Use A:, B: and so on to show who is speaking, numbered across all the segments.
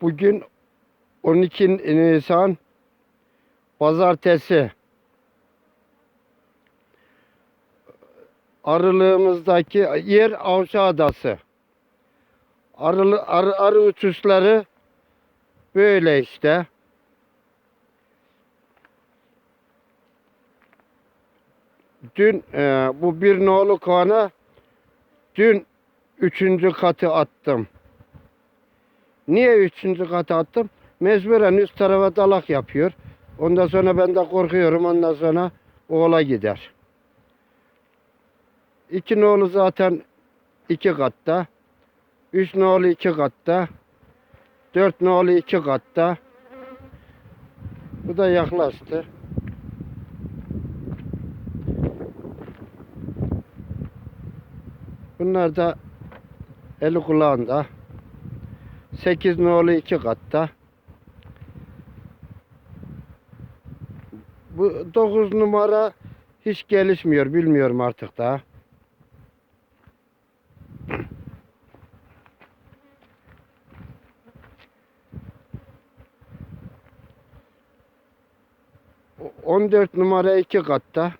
A: Bugün 12 Nisan Pazartesi. Arılığımızdaki yer Avşa Adası. Arılı, arı, arı uçuşları böyle işte. Dün e, bu bir nolu kovanı dün üçüncü katı attım. Niye üçüncü katı attım? Mecburen üst tarafa dalak yapıyor. Ondan sonra ben de korkuyorum. Ondan sonra oğla gider. İki nolu zaten iki katta. Üç nolu iki katta. Dört nolu iki katta. Bu da yaklaştı. Bunlar da eli kulağında. 8 nolu iki katta. Bu 9 numara hiç gelişmiyor. Bilmiyorum artık daha. O- 14 numara iki katta.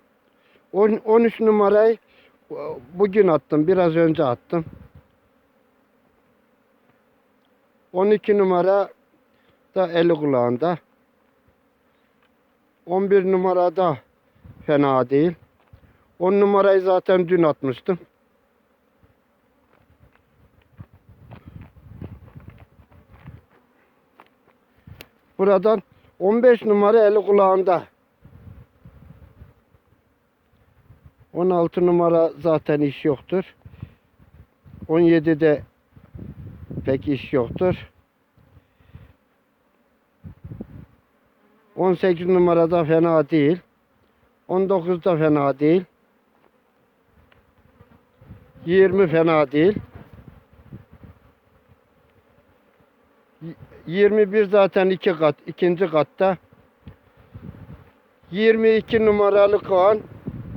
A: On- 13 numarayı e, bugün attım. Biraz önce attım. 12 numara da eli kulağında. 11 numara da fena değil. 10 numarayı zaten dün atmıştım. Buradan 15 numara eli kulağında. 16 numara zaten iş yoktur. 17'de pek iş yoktur. 18 numarada fena değil. 19'da fena değil. 20 fena değil. Y- 21 zaten iki kat, ikinci katta. 22 numaralı koğan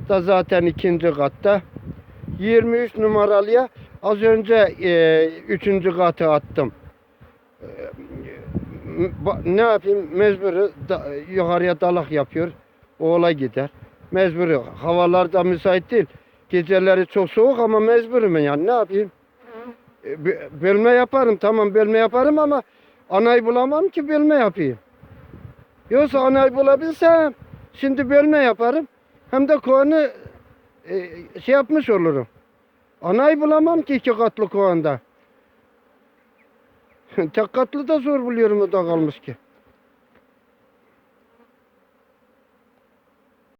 A: da zaten ikinci katta. 23 numaralıya az önce e, üçüncü katı attım. E, ne yapayım mecburi da, yukarıya dalak yapıyor. Oğla gider. Mecburi. Havalar da müsait değil. Geceleri çok soğuk ama mecburum yani ne yapayım? E, bölme yaparım tamam bölme yaparım ama anayı bulamam ki bölme yapayım. Yoksa anayı bulabilsem şimdi bölme yaparım. Hem de kovanı e, şey yapmış olurum. Anayı bulamam ki iki katlı kovanda. Tek katlı da zor buluyorum o da kalmış ki.